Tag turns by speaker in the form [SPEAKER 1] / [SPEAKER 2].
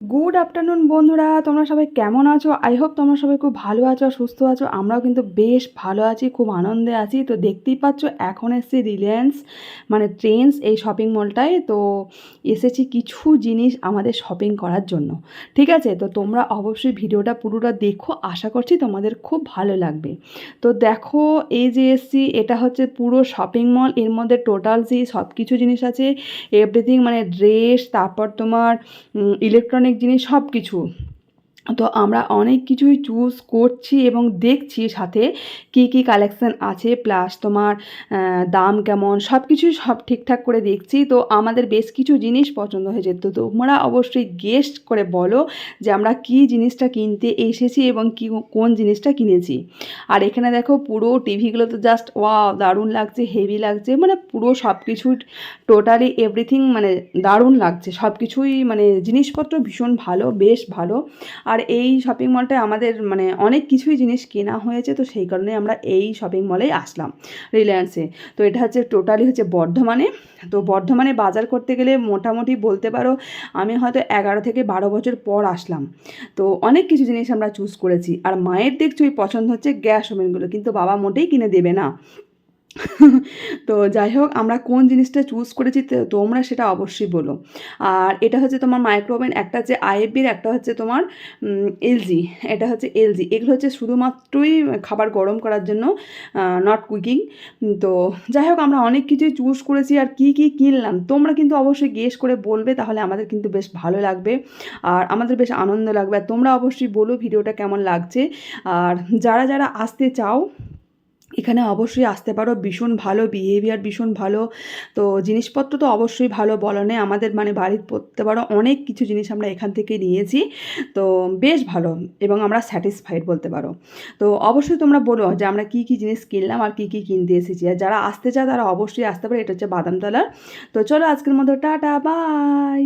[SPEAKER 1] Good afternoon বন্ধুরা। তোমরা সবাই কেমন আছো? আই হোপ তোমরা সবাই খুব ভালো আছো সুস্থ আছো। আমরাও কিন্তু বেশ ভালো আছি, খুব আনন্দে আছি। তো দেখতেই পাচ্ছ, এখন এসেছি রিলায়েন্স মানে ট্রেন্স এই শপিং মলটায় তো এসেছি কিছু জিনিস আমাদের শপিং করার জন্য। ঠিক আছে? তো তোমরা অবশ্যই ভিডিওটা পুরোটা দেখো। আশা করছি তোমাদের খুব ভালো লাগবে। তো দেখো, এই যে এসছি, এটা হচ্ছে পুরো শপিং মল এর মধ্যে টোটাল যে সব কিছু জিনিস আছে। এভরিথিং মানে ড্রেস তারপর তোমার ইলেকট্রনিক জিনিস সব কিছু তো আমরা অনেক কিছুই চুজ করছি এবং দেখছি সাথে কি কি কালেকশান আছে প্লাস তোমার দাম কেমন সব কিছুই সব ঠিকঠাক করে দেখছি। তো আমাদের বেশ কিছু জিনিস পছন্দ হয়েছে। তো তোমরা অবশ্যই গেস্ট করে বলো যে আমরা কি জিনিসটা কিনতে এসেছি এবং কি, কোন জিনিসটা কিনেছি। আর এখানে দেখো পুরো টিভিগুলো তো জাস্ট ওয়া দারুণ লাগছে হেভি লাগছে মানে পুরো সব কিছু টোটালি এভরিথিং মানে দারুণ লাগছে। সব কিছুই মানে জিনিসপত্র ভীষণ ভালো, বেশ ভালো। আর এই শপিং মলটায় আমাদের মানে অনেক কিছুই জিনিস কেনা হয়েছে, তো সেই কারণে আমরা এই শপিং মলেই আসলাম রিলায়েন্সে তো এটা হচ্ছে টোটালি হচ্ছে বর্ধমানে। তো বর্ধমানে বাজার করতে গেলে মোটামুটি বলতে পারো আমি হয়তো এগারো থেকে বারো বছর পর আসলাম। তো অনেক কিছু জিনিস আমরা চুজ করেছি। আর মায়ের দেখছি পছন্দ হচ্ছে গ্যাস ওভেনগুলো কিন্তু বাবা মোটেই কিনে দেবে না। তো যাই হোক, আমরা কোন জিনিসটা চুজ করেছি তোমরা সেটা অবশ্যই বলো। আর এটা হচ্ছে তোমার মাইক্রোওভেন একটা হচ্ছে আইএফবির একটা হচ্ছে তোমার এলজি এটা হচ্ছে এলজি এগুলো হচ্ছে শুধুমাত্রই খাবার গরম করার জন্য নট কুকিং তো যাই হোক, আমরা অনেক কিছুই চুজ করেছি আর কি কি কিনলাম। তোমরা কিন্তু অবশ্যই গেস করে বলবে, তাহলে আমাদের কিন্তু বেশ ভালো লাগবে আর আমাদের বেশ আনন্দ লাগবে। আর তোমরা অবশ্যই বলো ভিডিওটা কেমন লাগছে। আর যারা যারা আসতে চাও এখানে অবশ্যই আসতে পারো। ভীষণ ভালো বিহেভিয়ার ভীষণ ভালো। তো জিনিসপত্র তো অবশ্যই ভালো বলো নেই আমাদের মানে বাড়ির পড়তে পারো অনেক কিছু জিনিস আমরা এখান থেকে নিয়েছি। তো বেশ ভালো এবং আমরা স্যাটিসফাইড বলতে পারো। তো অবশ্যই তোমরা বলো যে আমরা কী কী জিনিস কিনলাম আর কী কী কিনতে এসেছি। আর যারা আসতে চায় তারা অবশ্যই আসতে পারে। এটা হচ্ছে বাদামতলার। তো চলো আজকের মতো টাটা বাই